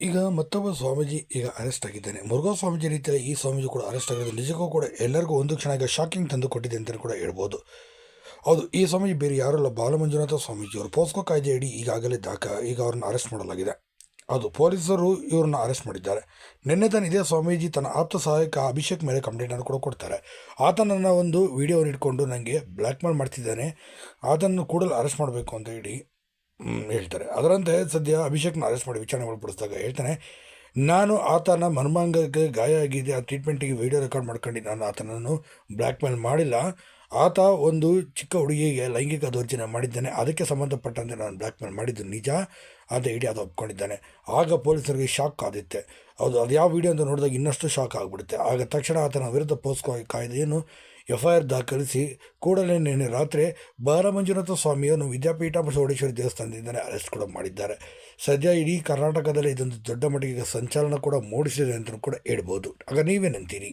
ಈಗ ಮತ್ತೊಬ್ಬ ಸ್ವಾಮೀಜಿ ಈಗ ಅರೆಸ್ಟ್ ಆಗಿದ್ದಾನೆ. ಮುರುಘಾ ಸ್ವಾಮೀಜಿ ರೀತಿಯಲ್ಲಿ ಈ ಸ್ವಾಮೀಜಿ ಕೂಡ ಅರೆಸ್ಟ್ ಆಗಿರೋದು ನಿಜಕ್ಕೂ ಕೂಡ ಎಲ್ಲರಿಗೂ ಒಂದು ಕ್ಷಣ ಈಗ ಶಾಕಿಂಗ್ ತಂದು ಕೊಟ್ಟಿದೆ ಅಂತಲೂ ಕೂಡ ಹೇಳ್ಬೋದು. ಹೌದು, ಈ ಸ್ವಾಮೀಜಿ ಬೇರೆ ಯಾರಲ್ಲ ಬಾಲಮಂಜುನಾಥ ಸ್ವಾಮೀಜಿ ಅವರು ಪೋಸ್ಕೋ ಕಾಯ್ದೆ ಅಡಿ ಈಗಾಗಲೇ ದಾಖ ಈಗ ಅವ್ರನ್ನ ಅರೆಸ್ಟ್ ಮಾಡಲಾಗಿದೆ. ಅದು ಪೊಲೀಸರು ಇವ್ರನ್ನ ಅರೆಸ್ಟ್ ಮಾಡಿದ್ದಾರೆ. ನಿನ್ನೆ ತಾನು ಇದೇ ಸ್ವಾಮೀಜಿ ತನ್ನ ಆಪ್ತ ಸಹಾಯಕ ಅಭಿಷೇಕ್ ಮೇಲೆ ಕಂಪ್ಲೇಂಟನ್ನು ಕೂಡ ಕೊಡ್ತಾರೆ. ಆತನನ್ನು ಒಂದು ವಿಡಿಯೋ ಇಟ್ಕೊಂಡು ನನಗೆ ಬ್ಲ್ಯಾಕ್ ಮೇಲ್ ಮಾಡ್ತಿದ್ದಾನೆ. ಆತನನ್ನು ಕೂಡಲೇ ಅರೆಸ್ಟ್ ಮಾಡಬೇಕು ಅಂತ ಹೇಳಿ ಹೇಳ್ತಾರೆ. ಅದರಂತೆ ಸದ್ಯ ಅಭಿಷೇಕ್ನ ಅರೆಸ್ಟ್ ಮಾಡಿ ವಿಚಾರಣೆ ಒಳಪಡಿಸಿದಾಗ ಹೇಳ್ತಾನೆ, ನಾನು ಆತನ ಮರ್ಮಾಂಗಕ್ಕೆ ಗಾಯ ಆಗಿದೆ. ಆ ಟ್ರೀಟ್ಮೆಂಟಿಗೆ ವಿಡಿಯೋ ರೆಕಾರ್ಡ್ ಮಾಡ್ಕೊಂಡು ನಾನು ಆತನನ್ನು ಬ್ಲ್ಯಾಕ್ ಮೇಲ್ ಮಾಡಿಲ್ಲ. ಆತ ಒಂದು ಚಿಕ್ಕ ಹುಡುಗಿಗೆ ಲೈಂಗಿಕ ದೌರ್ಜನ್ಯ ಮಾಡಿದ್ದಾನೆ. ಅದಕ್ಕೆ ಸಂಬಂಧಪಟ್ಟಂತೆ ನಾನು ಬ್ಲ್ಯಾಕ್ ಮೇಲ್ ಮಾಡಿದ್ದು ನಿಜ. ಅಂತ ಹೇಳಿ ಅದು ಒಪ್ಕೊಂಡಿದ್ದಾನೆ. ಆಗ ಪೊಲೀಸರಿಗೆ ಶಾಕ್ ಆದಿತ್ತೆ. ಅದು ಅದು ಯಾವ ವಿಡಿಯೋ ಅಂತ ನೋಡಿದಾಗ ಇನ್ನಷ್ಟು ಶಾಕ್ ಆಗಿಬಿಡುತ್ತೆ. ಆಗ ತಕ್ಷಣ ಆತನ ವಿರುದ್ಧ ಪೋಸ್ಕೋ ಕಾಯ್ದೆಯನ್ನು ಎಫ್ ಐ ಆರ್ ದಾಖಲಿಸಿ ಕೂಡಲೇ ನಿನ್ನೆ ರಾತ್ರಿ ಬಾಲಮಂಜುನಾಥ ಸ್ವಾಮಿಯನ್ನು ವಿದ್ಯಾಪೀಠ ಬಸವಡೇಶ್ವರಿ ದೇವಸ್ಥಾನದಿಂದಲೇ ಅರೆಸ್ಟ್ ಕೂಡ ಮಾಡಿದ್ದಾರೆ. ಸದ್ಯ ಇಡೀ ಕರ್ನಾಟಕದಲ್ಲಿ ಇದೊಂದು ದೊಡ್ಡ ಮಟ್ಟಿಗೆ ಸಂಚಲನ ಕೂಡ ಮೂಡಿಸಿದೆ ಅಂತಲೂ ಕೂಡ ಹೇಳ್ಬೋದು. ಆಗ ನೀವೇನಂತೀರಿ?